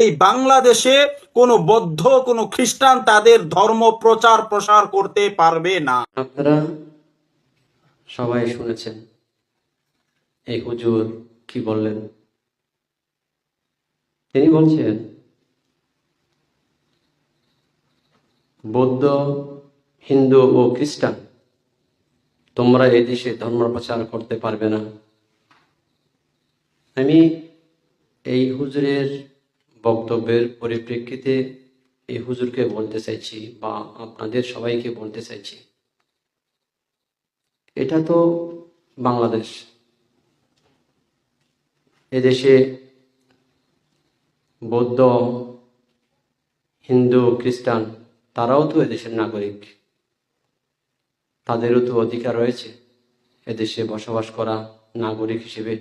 এই বাংলাদেশে কোনো বৌদ্ধ, কোনো খ্রিস্টান তাদের ধর্ম প্রচার প্রসার করতে পারবে না। আপনারা সবাই শুনেছেন। এই হুজুর কি বললেন? তিনি বলছেন, বৌদ্ধ, হিন্দু ও খ্রিস্টান, তোমরা এই দেশে ধর্ম প্রচার করতে পারবে না। আমি এই হুজুরের বক্তব্যের পরিপ্রেক্ষিতে এই হুজুরকে বলতে চাইছি বা আপনাদের সবাইকে বলতে চাইছি। এটা তো বাংলাদেশ। এদেশে বৌদ্ধ, হিন্দু, খ্রিস্টান, তারাও তো এদেশের নাগরিক। তাদেরও তো অধিকার রয়েছে এদেশে বসবাস করা নাগরিক হিসেবে।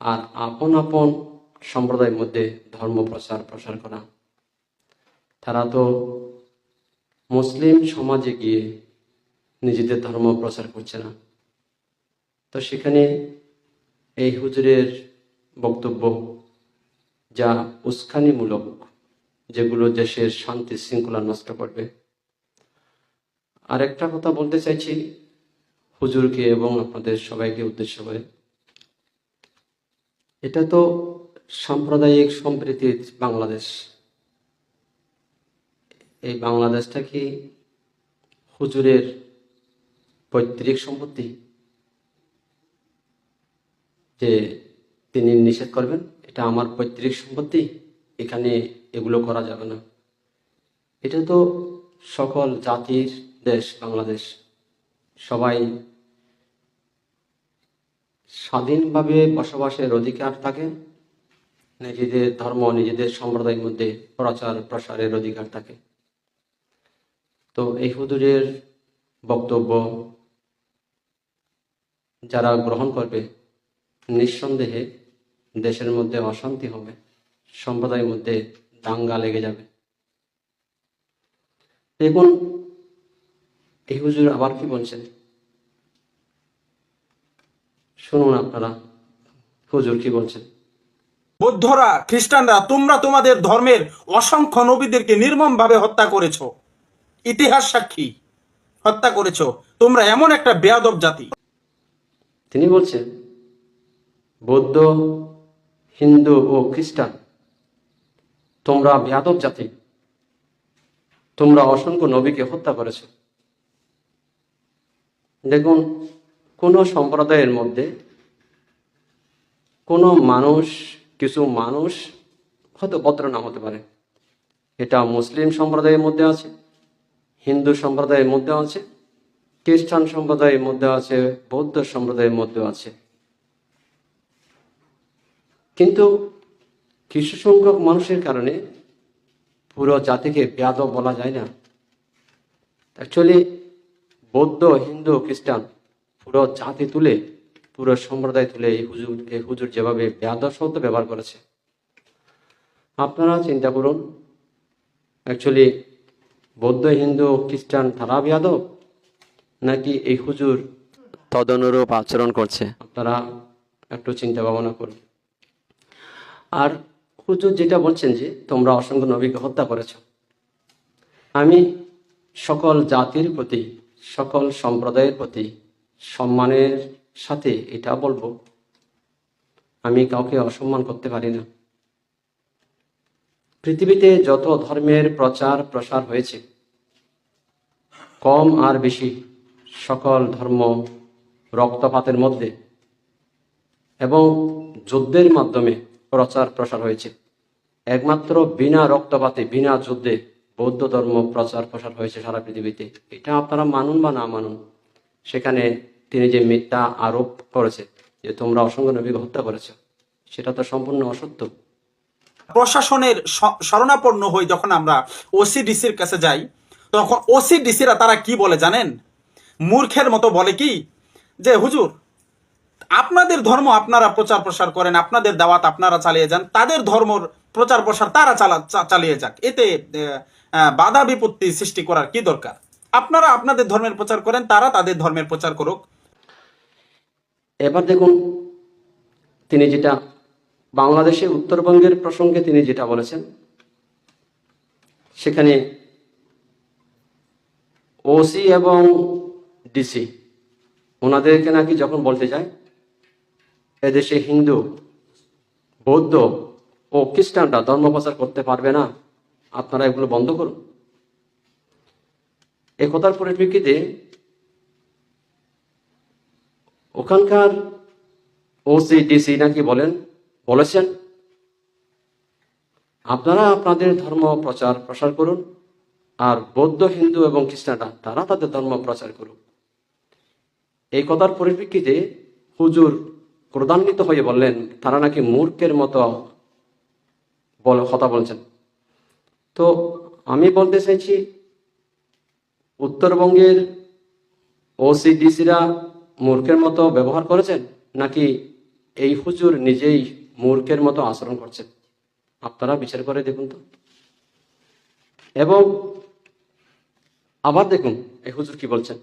আর আপন আপন সম্প্রদায়ের মধ্যে ধর্ম প্রচার, প্রসার করা। তারা তো মুসলিম সমাজে গিয়ে নিজেদের ধর্ম প্রচার করছে না। তো সেখানে এই হুজুরের বক্তব্য যা উস্কানিমূলক, যেগুলো দেশের শান্তি শৃঙ্খলা নষ্ট করবে। আর একটা কথা বলতে চাইছি হুজুরকে এবং আপনাদের সবাইকে উদ্দেশ্য করে। এটা তো সাম্প্রদায়িক সম্প্রীতির বাংলাদেশ। এই বাংলাদেশটা কি হুজুরের পৈতৃক সম্পত্তি? যে তিনি নিষেধ করবেন, এটা আমার পৈতৃক সম্পত্তি, এখানে এগুলো করা যাবে না। এটা তো সকল জাতির দেশ, বাংলাদেশ। সবাই স্বাধীনভাবে বসবাসের অধিকার থাকে। নিজেদের ধর্ম, নিজেদের সম্প্রদায়ের মধ্যে প্রচার, প্রসারের অধিকার থাকে। তো এই হুদুরের বক্তব্য যারা গ্রহণ করবে, নিঃসন্দেহে দেশের মধ্যে অশান্তি হবে, সম্প্রদায়ের মধ্যে দাঙ্গা লেগে যাবে। দেখুন, এই হুজুর আবার কি বলছেন? শুনুন আপনারা, হুজুর কি বলছেন? বৌদ্ধরা, খ্রিস্টানরা, তোমরা তোমাদের ধর্মের অসংখ্য নবীদেরকে নির্মমভাবে হত্যা করেছ। ইতিহাস সাক্ষী, হত্যা করেছ। তোমরা এমন একটা বেয়াদব জাতি। তিনি বলছেন, বৌদ্ধ, হিন্দু ও খ্রিস্টান, তোমরা বেয়াদব জাতি। তোমরা অসংখ্য নবীকে হত্যা করেছ। দেখুন, কোন সম্প্রদায়ের মধ্যে কোনো মানুষ কিছু মানুষ হয়তো ভদ্র না হতে পারে। এটা মুসলিম সম্প্রদায়ের মধ্যে আছে, হিন্দু সম্প্রদায়ের মধ্যে আছে, খ্রিস্টান সম্প্রদায়ের মধ্যে আছে, বৌদ্ধ সম্প্রদায়ের মধ্যে আছে। কিন্তু কিছু সংখ্যক মানুষের কারণে পুরো জাতিকে বেয়াদব বলা যায় না। অ্যাকচুয়ালি বৌদ্ধ, হিন্দু, খ্রিস্টান পুরো জাতি তুলে পুরো সম্প্রদায় তুলে এই হুজুর এই হুজুর যেভাবে বেয়াদব শব্দ ব্যবহার করেছে। আপনারা চিন্তা করুন অ্যাকচুয়ালি বৌদ্ধ হিন্দু খ্রিস্টান তারা বেয়াদব নাকি এই হুজুর তদনুরূপ আচরণ করছে? আপনারা একটু চিন্তা ভাবনা করুন। আর হুজুর যেটা বলছেন যে তোমরা অসংখ্য নবীকে হত্যা করেছ। আমি সকল জাতির প্রতি সকল সম্প্রদায়ের প্রতি সম্মানের সাথে এটা বলব, আমি কাউকে অসম্মান করতে পারি না। পৃথিবীতে যত ধর্মের প্রচার প্রসার হয়েছে, কম আর বেশি সকল ধর্ম রক্তপাতের মধ্যে এবং যুদ্ধের মাধ্যমে প্রচার প্রসার হয়েছে। একমাত্র বিনা রক্তপাতে, বিনা যুদ্ধে বৌদ্ধ ধর্ম প্রচার প্রসার হয়েছে সারা পৃথিবীতে। এটা আপনারা মানুন বা না মানুন, সেখানে তিনি যে মিথ্যা আরোপ করেছে, যে তোমরা অসংখ্য নবীকে হত্যা করেছ, সেটা তো সম্পূর্ণ অসত্য। প্রশাসনের শরণাপন্ন হই যখন আমরা ওসিডিসির কাছে যাই, তখন ওসিডিসিরা তারা কি বলে জানেন? মূর্খের মতো বলে কি? যে, হুজুর, আপনাদের ধর্ম আপনারা প্রচার প্রসার করেন, আপনাদের দাওয়াত আপনারা চালিয়ে যান, তাদের ধর্মর প্রচার প্রসার তারা চালা চালিয়ে যাক। এতে বাধা বিপত্তি সৃষ্টি করার কি দরকার? আপনারা আপনাদের ধর্মের প্রচার করেন, তারা তাদের ধর্মের প্রচার করুক। এবার দেখুন, তিনি যেটা বাংলাদেশে উত্তরবঙ্গের প্রসঙ্গে তিনি যেটা বলেছেন, সেখানে ওসি এবং ডিসি ওনাদেরকে নাকি যখন বলতে যায়, এদেশে হিন্দু, বৌদ্ধ ও খ্রিস্টানরা ধর্ম প্রচার করতে পারবে না, আপনারা এগুলো বন্ধ করুন। এ কথার পরিপ্রেক্ষিতে ওখানকার ওসি ডিসি নাকি বলেন, বলেছেন? আপনারা আপনাদের ধর্ম প্রচার, প্রসার করুন, আর বৌদ্ধ, হিন্দু এবং খ্রিস্টানরা তারা তাদের ধর্ম প্রচার করুক। এই কথার পরিপ্রেক্ষিতে হুজুর ক্রোধান্বিত হয়ে বললেন, তারা নাকি মূর্খের মতো বল, কথা বলছেন। তো আমি বলতে চাইছি, উত্তরবঙ্গের ওসিডিসিরা মূর্খের মতো ব্যবহার করেছেন নাকি এই হুজুর নিজেই মূর্খের মতো আচরণ করছেন? আপনারা বিচার করে দেখুন তো। এবং আবার দেখুন এই হুজুর কি বলছেন?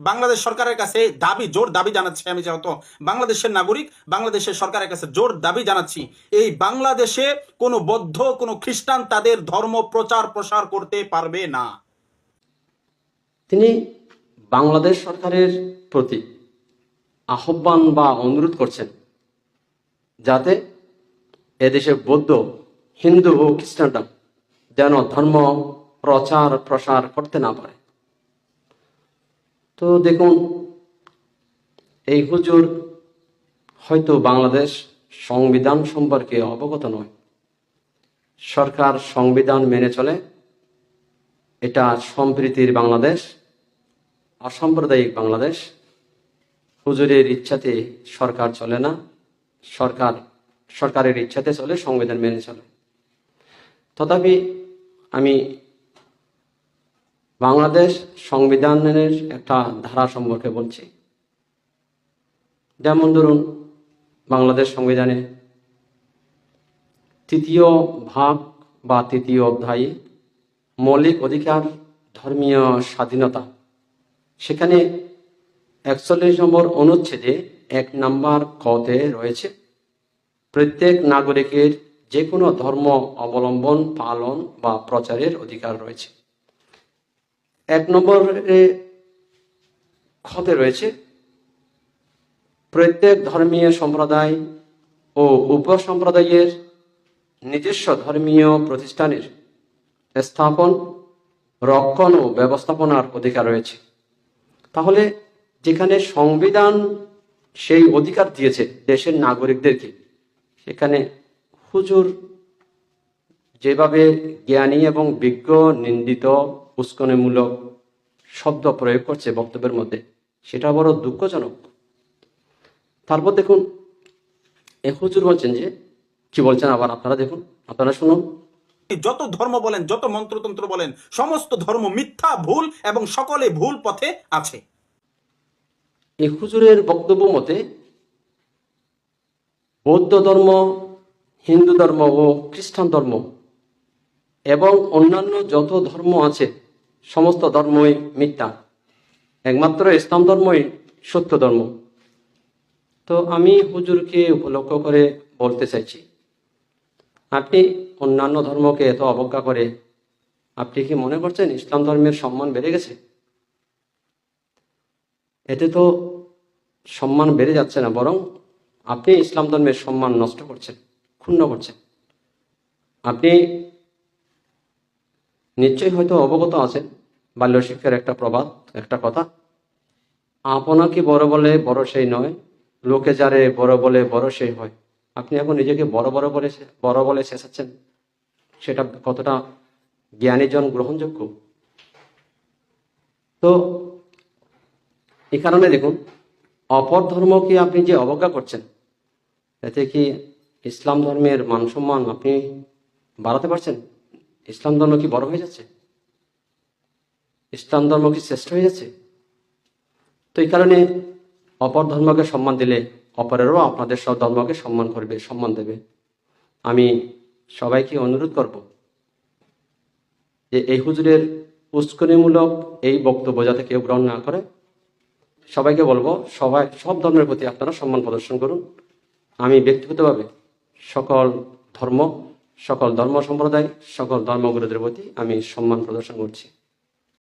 বাংলাদেশ সরকারের কাছে দাবি জোর দাবি জানাচ্ছি আমি যেহেতু বাংলাদেশের নাগরিক বাংলাদেশের সরকারের কাছে জোর দাবি জানাচ্ছি। এই বাংলাদেশে কোনো বৌদ্ধ কোনো খ্রিস্টান তাদের ধর্ম প্রচার প্রসার করতে পারবে না। তিনি বাংলাদেশ সরকারের প্রতি আহ্বান বা অনুরোধ করছেন যাতে এদেশে বৌদ্ধ, হিন্দু ও খ্রিস্টানরা যেন ধর্ম প্রচার প্রসার করতে না পারে। তো দেখুন, এই হুজুর হয়তো বাংলাদেশ সংবিধান সম্পর্কে অবগত নয়। সরকার সংবিধান মেনে চলে, এটা সম্প্রীতির বাংলাদেশ অসাম্প্রদায়িক বাংলাদেশ, হুজুরের ইচ্ছাতে সরকার চলে না, সরকার, সরকারের ইচ্ছাতে চলে, সংবিধান মেনে চলে। তথাপি আমি বাংলাদেশ সংবিধানের একটা ধারা সম্পর্কে বলছি। যেমন ধরুন, বাংলাদেশ সংবিধানে তৃতীয় ভাগ বা তৃতীয় অধ্যায়ে মৌলিক অধিকার, ধর্মীয় স্বাধীনতা সেখানে একচল্লিশ নম্বর অনুচ্ছেদে এক নাম্বার কতে রয়েছে, প্রত্যেক নাগরিকের যে কোনো ধর্ম অবলম্বন, পালন বা প্রচারের অধিকার রয়েছে। এক নম্বরে খতে রয়েছে, প্রত্যেক ধর্মীয় সম্প্রদায় ও উপসম্প্রদায়ের নিজস্ব ধর্মীয় প্রতিষ্ঠানের স্থাপন, রক্ষণ ও ব্যবস্থাপনার অধিকার রয়েছে। তাহলে যেখানে সংবিধান সেই অধিকার দিয়েছে দেশের নাগরিকদেরকে, সেখানে হুজুর যেভাবে জ্ঞানী এবং বিজ্ঞ, নিন্দিত, উস্কনিমূলক শব্দ প্রয়োগ করছে বক্তব্যের মধ্যে, সেটা বড় দুঃখজনক। তারপর দেখুন, এ হুজুর বলছেন যে, কি বলছেন আবার আপনারা দেখুন, আপনারা শুনুন। যত ধর্ম বলেন, যত মন্ত্রতন্ত্র বলেন, সমস্ত ধর্ম মিথ্যা, ভুল এবং সকলে ভুল পথে আছে। এই হুজুরের বক্তব্য মতে, বৌদ্ধ ধর্ম, হিন্দু ধর্ম ও খ্রিস্টান ধর্ম এবং অন্যান্য যত ধর্ম আছে, সমস্ত ধর্মই মিথ্যা। একমাত্র ইসলাম ধর্মই সত্য ধর্ম। তো আমি হুজুরকে উপলক্ষ করে বলতে চাইছি। আপনি অন্যান্য ধর্মকে এত অবজ্ঞা করে, আপনি কি মনে করছেন ইসলাম ধর্মের সম্মান বেড়ে গেছে? এতে তো সম্মান বেড়ে যাচ্ছে না, বরং আপনি ইসলাম ধর্মের সম্মান নষ্ট করছেন, ক্ষুণ্ণ করছেন। আপনি নিশ্চয়ই হয়তো অবগত আছেন, বাল্য শিক্ষার একটা প্রবাদ, একটা কথা। আপনাকে বড় বলে বড় সেই নয়, লোকে যারে বড় বলে বড় সেই হয়। আপনি এখন নিজেকে বড় বড় বলে বড় বলে শেষাচ্ছেন। সেটা কতটা জ্ঞানীজন গ্রহণযোগ্য? তো এই কারণে দেখুন, অপর ধর্মকে আপনি যে অবজ্ঞা করছেন এতে কি ইসলাম ধর্মের মান সম্মান আপনি বাড়াতে পারছেন? ইসলাম ধর্ম কি বড় হয়ে যাচ্ছে? ইসলাম ধর্ম কি শ্রেষ্ঠ হয়ে যাচ্ছে? তো এই কারণে অপর ধর্মকে সম্মান দিলে অপরেরও আপনাদের সব ধর্মকে সম্মান করবে, সম্মান দেবে। আমি সবাইকে অনুরোধ করব যে এই হুজুরের উস্কনিমূলক এই বক্তব্য যাতে কেউ গ্রহণ না করে, সবাইকে বলব, সবাই, সব ধর্মের প্রতি আপনারা সম্মান প্রদর্শন করুন। আমি ব্যক্তিগতভাবে সকল ধর্ম সকল ধর্ম সম্প্রদায়, সকল ধর্মগুরুদের প্রতি আমি সম্মান প্রদর্শন করছি।